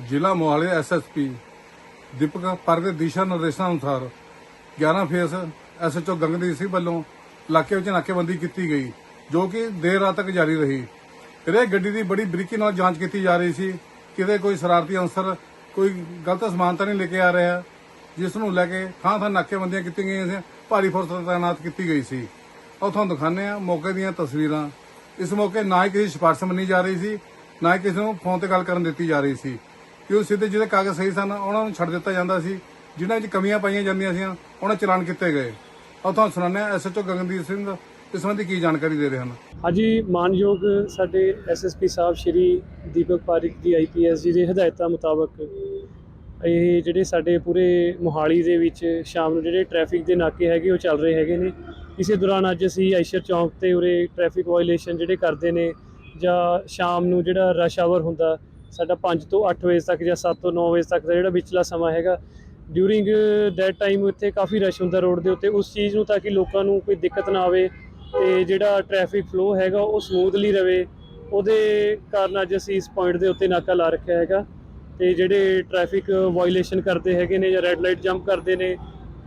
ਜ਼ਿਲ੍ਹਾ ਮੋਹਾਲੀ ਐਸਐਸਪੀ ਦੀਪਕ ਪਰ ਦੇ ਦਿਸ਼ਾ ਨਿਰਦੇਸ਼ਾਂ ਅਨੁਸਾਰ 11 ਫੇਸ ਐਸਐਚਓ ਗੰਗਦੀਪ ਸਿੰਘ ਵੱਲੋਂ ਇਲਾਕੇ ਵਿੱਚ ਨਾਕੇਬੰਦੀ ਕੀਤੀ ਗਈ, ਜੋ ਕਿ ਦੇਰ ਰਾਤ ਤੱਕ ਜਾਰੀ ਰਹੀ। ਇਹ ਗੱਡੀ ਦੀ ਬੜੀ ਬਰੀਕੀ ਨਾਲ ਜਾਂਚ ਕੀਤੀ ਜਾ ਰਹੀ ਸੀ। ਕਿਤੇ ਕੋਈ ਸ਼ਰਾਰਤੀ ਅਨਸਰ, ਕੋਈ ਗਲਤ ਸਮਾਨ ਤਾਂ ਨਹੀਂ ਲੈ ਕੇ ਆ ਰਿਹਾ, ਜਿਸ ਨੂੰ ਲੈ ਕੇ ਥਾਂ ਥਾਂ ਨਾਕੇਬੰਦੀਆਂ ਕੀਤੀਆਂ ਗਈਆਂ ਸੀ, ਭਾਰੀ ਫੋਰਸ ਤਾਇਨਾਤ ਕੀਤੀ ਗਈ ਸੀ। ਉਹ ਤੁਹਾਨੂੰ ਦਿਖਾਉਂਦੇ ਆ ਮੌਕੇ ਦੀਆਂ ਤਸਵੀਰਾਂ। ਇਸ ਮੌਕੇ ਨਾ ਹੀ ਕਿਸੇ ਸਿਫਾਰਸ਼ ਮੰਨੀ ਜਾ ਰਹੀ ਸੀ, ਨਾ ਹੀ ਕਿਸੇ ਨੂੰ ਫੋਨ ਤੇ ਗੱਲ ਕਰਨ ਦਿੱਤੀ ਜਾ ਰਹੀ ਸੀ। ਕਿ ਉਹ ਸਿੱਧੇ ਜਿਹੜੇ ਕਾਗਜ਼ ਸਹੀ ਸਨ, ਉਹਨਾਂ ਨੂੰ ਛੱਡ ਦਿੱਤਾ ਜਾਂਦਾ ਸੀ। ਜਿਨ੍ਹਾਂ 'ਚ ਕਮੀਆਂ ਪਾਈਆਂ ਜਾਂਦੀਆਂ ਸੀ ਉਹਨਾਂ ਚਲਾਨ ਕੀਤੇ ਗਏ। ਉਹ ਤੁਹਾਨੂੰ ਸੁਣਾਉਂਦੇ ਆ ਐਸਐਚਓ ਗਗਨਦੀਪ ਸਿੰਘ, ਇਸ ਸੰਬੰਧੀ ਕੀ ਜਾਣਕਾਰੀ ਦੇ ਰਹੇ ਹਨ? ਹਾਂਜੀ, ਮਾਨਯੋਗ ਸਾਡੇ ਐਸਐਸਪੀ ਸਾਹਿਬ ਸ਼੍ਰੀ ਦੀਪਕ ਪਾਰਿਕ ਜੀ ਆਈਪੀਐਸ ਜੀ ਦੇ ਹਦਾਇਤਾਂ ਮੁਤਾਬਕ, ਇਹ ਜਿਹੜੇ ਸਾਡੇ ਪੂਰੇ ਮੋਹਾਲੀ ਦੇ ਵਿੱਚ ਸ਼ਾਮ ਨੂੰ ਜਿਹੜੇ ਟ੍ਰੈਫਿਕ ਦੇ ਨਾਕੇ ਹੈਗੇ, ਉਹ ਚੱਲ ਰਹੇ ਹੈਗੇ ਨੇ। ਇਸੇ ਦੌਰਾਨ ਅੱਜ ਅਸੀਂ ਆਇਸ਼ਰ ਚੌਂਕ ਤੇ ਉਰੇ ਟ੍ਰੈਫਿਕ ਵਾਇਲੇਸ਼ਨ ਜਿਹੜੇ ਕਰਦੇ ਨੇ, ਜਾਂ ਸ਼ਾਮ ਨੂੰ ਜਿਹੜਾ ਰਸ਼ ਆਵਰ ਹੁੰਦਾ ਸਾਡਾ 5 ਤੋਂ 8 ਵਜੇ ਤੱਕ ਜਾਂ 7 ਤੋਂ 9 ਵਜੇ ਤੱਕ ਦਾ ਜਿਹੜਾ ਵਿਚਲਾ ਸਮਾਂ ਹੈਗਾ ਡਿਊਰਿੰਗ ਦੈਟ ਟਾਈਮ ਇੱਥੇ ਕਾਫੀ ਰਸ਼ ਹੁੰਦਾ ਰੋਡ ਦੇ ਉੱਤੇ, ਉਸ ਚੀਜ਼ ਨੂੰ ਤਾਂ ਕਿ ਲੋਕਾਂ ਨੂੰ ਕੋਈ ਦਿੱਕਤ ਨਾ ਆਵੇ ਤੇ ਜਿਹੜਾ ਟ੍ਰੈਫਿਕ ਫਲੋ ਹੈਗਾ ਉਹ ਸਮੂਥਲੀ ਰਵੇ, ਉਹਦੇ ਕਾਰਨ ਅੱਜ ਅਸੀਂ ਇਸ ਪੁਆਇੰਟ ਦੇ ਉੱਤੇ ਨਾਕਾ ਲਾ ਰੱਖਿਆ ਹੈਗਾ ਤੇ ਜਿਹੜੇ ਟ੍ਰੈਫਿਕ ਵਾਇਲੇਸ਼ਨ ਕਰਦੇ ਹੈਗੇ ਨੇ ਜਾਂ ਰੈੱਡ ਲਾਈਟ ਜੰਪ ਕਰਦੇ ਨੇ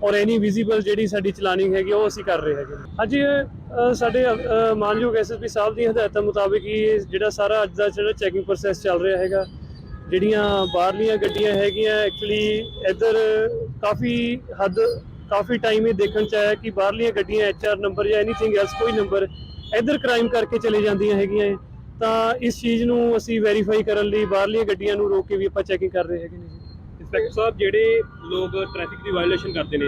ਔਰ ਐਨੀ ਵਿਜ਼ੀਬਲ ਜਿਹੜੀ ਸਾਡੀ ਚਲਾਨਿੰਗ ਹੈਗੀ ਉਹ ਅਸੀਂ ਕਰ ਰਹੇ ਹੈਗੇ ਹਾਂਜੀ ਅ, ਸਾਡੇ ਅ, ਮਾਨਯੋਗ ਐਸਐਸਪੀ ਸਾਹਿਬ ਦੀ ਹਦਾਇਤਾਂ ਮੁਤਾਬਿਕ ਹੀ ਇਹ ਜਿਹੜਾ ਸਾਰਾ ਅੱਜ ਦਾ ਜਿਹੜਾ ਚੈਕਿੰਗ ਪ੍ਰੋਸੈਸ ਚੱਲ ਰਿਹਾ ਹੈਗਾ ਜਿਹੜੀਆਂ ਬਾਹਰਲੀਆਂ ਗੱਡੀਆਂ ਹੈਗੀਆਂ ਐਕਚੁਅਲੀ ਇੱਧਰ ਕਾਫੀ ਹੱਦ ਕਾਫੀ ਟਾਈਮ ਇਹ ਦੇਖਣ ਚ ਆਇਆ ਕਿ ਬਾਹਰਲੀਆਂ ਗੱਡੀਆਂ ਐਚਆਰ ਨੰਬਰ ਜਾਂ ਐਨੀਥਿੰਗ ਐਲਸ ਕੋਈ ਨੰਬਰ ਇੱਧਰ ਕ੍ਰਾਈਮ ਕਰਕੇ ਚਲੇ ਜਾਂਦੀਆਂ ਹੈਗੀਆਂ ਇਹ। ਤਾਂ ਇਸ ਚੀਜ਼ ਨੂੰ ਅਸੀਂ ਵੈਰੀਫਾਈ ਕਰਨ ਲਈ ਬਾਹਰਲੀਆਂ ਗੱਡੀਆਂ ਨੂੰ ਰੋਕ ਕੇ ਵੀ ਆਪਾਂ ਚੈਕਿੰਗ ਕਰ ਰਹੇ ਹੈਗੇ ਨੇ ਇੰਸਪੈਕਟਰ ਸਾਹਿਬ, ਜਿਹੜੇ ਲੋਕ ਟ੍ਰੈਫਿਕ ਦੀ ਵਾਇਓਲੇਸ਼ਨ ਕਰਦੇ ਨੇ,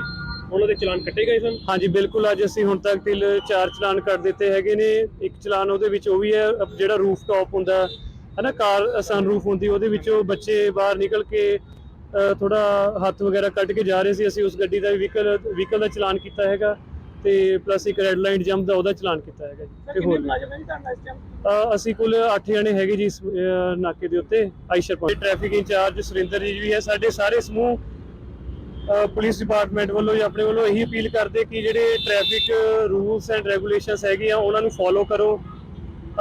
ਉਹਨਾਂ ਦੇ ਚਲਾਨ ਕੱਟੇ ਗਏ ਸਨ? ਹਾਂਜੀ, ਬਿਲਕੁਲ। ਅੱਜ ਅਸੀਂ ਹੁਣ ਤੱਕ ਤਿਲ ਚਾਰ ਚਲਾਨ ਕਰ ਦਿੱਤੇ ਹੈਗੇ ਨੇ। ਇੱਕ ਚਲਾਨ ਉਹਦੇ ਵਿੱਚ ਉਹ ਵੀ ਹੈ ਜਿਹੜਾ ਰੂਫ ਟਾਪ ਹੁੰਦਾ ਹੈ ਕਾਰ ਸਨਰੂਫ ਹੁੰਦੀ, ਉਹਦੇ ਵਿੱਚੋਂ ਬੱਚੇ ਬਾਹਰ ਨਿਕਲ ਕੇ ਥੋੜਾ ਹੱਥ ਵਗੈਰਾ ਕੱਢ ਕੇ ਜਾ ਰਹੇ ਸੀ। ਅਸੀਂ ਉਸ ਗੱਡੀ ਦਾ ਵਹੀਕਲ ਵਹੀਕਲ ਦਾ ਚਲਾਨ ਕੀਤਾ ਹੈਗਾ। ਤੇ ਪਲੱਸ ਇੱਕ ਰੈੱਡ ਲਾਈਨ ਜੰਪ ਦਾ ਉਹਦਾ ਚਲਾਨ ਕੀਤਾ ਹੈਗਾ ਜੀ। ਤੇ ਹੋਰ। ਅ, ਅਸੀਂ ਕੁੱਲ 8 ਜਣੇ ਹੈਗੇ ਜੀ ਇਸ ਅ, ਨਾਕੇ ਦੇ ਉੱਤੇ Eicher point traffic incharge Surinder ji ਵੀ ਹੈ ਸਾਡੇ ਸਾਰੇ ਸਮੂਹ ਅ, ਪੁਲਿਸ ਡਿਪਾਰਟਮੈਂਟ ਵੱਲੋਂ ਜਾਂ ਆਪਣੇ ਵੱਲੋਂ ਇਹੀ ਅਪੀਲ ਕਰਦੇ ਕਿ ਜਿਹੜੇ ਟ੍ਰੈਫਿਕ ਰੂਲਸ ਐਂਡ ਰੈਗੂਲੇਸ਼ਨਸ ਹੈਗੇ ਆ ਉਹਨਾਂ ਨੂੰ ਫੋਲੋ ਕਰੋ।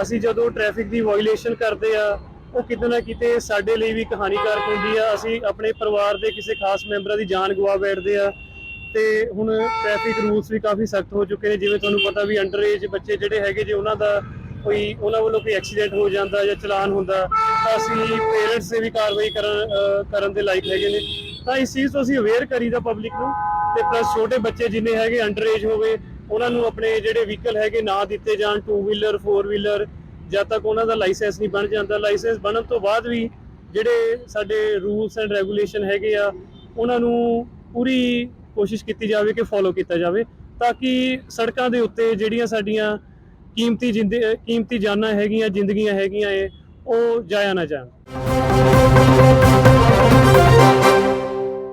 ਅਸੀਂ ਜਦੋਂ ਟ੍ਰੈਫਿਕ ਦੀ ਵਾਇਓਲੇਸ਼ਨ ਕਰਦੇ ਆ ਉਹ ਕਿਤੇ ਨਾ ਕਿਤੇ ਸਾਡੇ ਲਈ ਵੀ ਕਹਾਣੀਕਾਰਕ ਹੁੰਦੀ ਆ। ਅਸੀਂ ਆਪਣੇ ਪਰਿਵਾਰ ਦੇ ਕਿਸੇ ਖਾਸ ਮੈਂਬਰਾਂ ਦੀ ਜਾਨ ਗਵਾ ਬੈਠਦੇ ਆ। ਤੇ ਹੁਣ ਟ੍ਰੈਫਿਕ ਰੂਲਸ ਵੀ ਕਾਫੀ ਸਖਤ ਹੋ ਚੁੱਕੇ ਨੇ, ਜਿਵੇਂ ਤੁਹਾਨੂੰ ਪਤਾ ਵੀ ਅੰਡਰ ਏਜ ਬੱਚੇ ਜਿਹੜੇ ਹੈਗੇ ਜੇ, ਉਹਨਾਂ ਦਾ ਕੋਈ, ਉਹਨਾਂ ਵੱਲੋਂ ਕੋਈ ਐਕਸੀਡੈਂਟ ਹੋ ਜਾਂਦਾ ਜਾਂ ਚਲਾਨ ਹੁੰਦਾ, ਤਾਂ ਅਸੀਂ ਪੇਰੈਂਟਸ ਦੇ ਵੀ ਕਾਰਵਾਈ ਕਰਨ ਕਰਨ ਦੇ ਲਾਇਕ ਹੈਗੇ ਨੇ। ਤਾਂ ਇਸ ਚੀਜ਼ ਤੋਂ ਅਸੀਂ ਅਵੇਅਰ ਕਰੀਦਾ ਪਬਲਿਕ ਨੂੰ ਤੇ ਪਲੱਸ ਛੋਟੇ ਬੱਚੇ ਜਿੰਨੇ ਹੈਗੇ ਅੰਡਰ ਏਜ ਹੋਵੇ, ਉਹਨਾਂ ਨੂੰ ਆਪਣੇ ਜਿਹੜੇ ਵਹੀਕਲ ਹੈਗੇ ਨਾ ਦਿੱਤੇ ਜਾਣ ਟੂ ਵੀਲਰ ਫੋਰ ਵੀਲਰ ਜਦ ਤੱਕ ਉਹਨਾਂ ਦਾ ਲਾਇਸੈਂਸ ਨਹੀਂ ਬਣ ਜਾਂਦਾ। ਲਾਇਸੈਂਸ ਬਣਨ ਤੋਂ ਬਾਅਦ ਵੀ ਜਿਹੜੇ ਸਾਡੇ ਰੂਲਸ ਐਂਡ ਰੈਗੂਲੇਸ਼ਨ ਹੈਗੇ ਆ, ਉਹਨਾਂ ਨੂੰ ਪੂਰੀ ਕੋਸ਼ਿਸ਼ ਕੀਤੀ ਜਾਵੇ ਕਿ ਫੋਲੋ ਕੀਤਾ ਜਾਵੇ ਤਾਂ ਕਿ ਸੜਕਾਂ ਦੇ ਉੱਤੇ ਜਿਹੜੀਆਂ ਸਾਡੀਆਂ ਕੀਮਤੀ ਜਿੰਦ ਕੀਮਤੀ ਜਾਨਾਂ ਹੈਗੀਆਂ, ਜ਼ਿੰਦਗੀਆਂ ਹੈਗੀਆਂ ਇਹ, ਉਹ ਜਾਇਆ ਨਾ ਜਾਣ।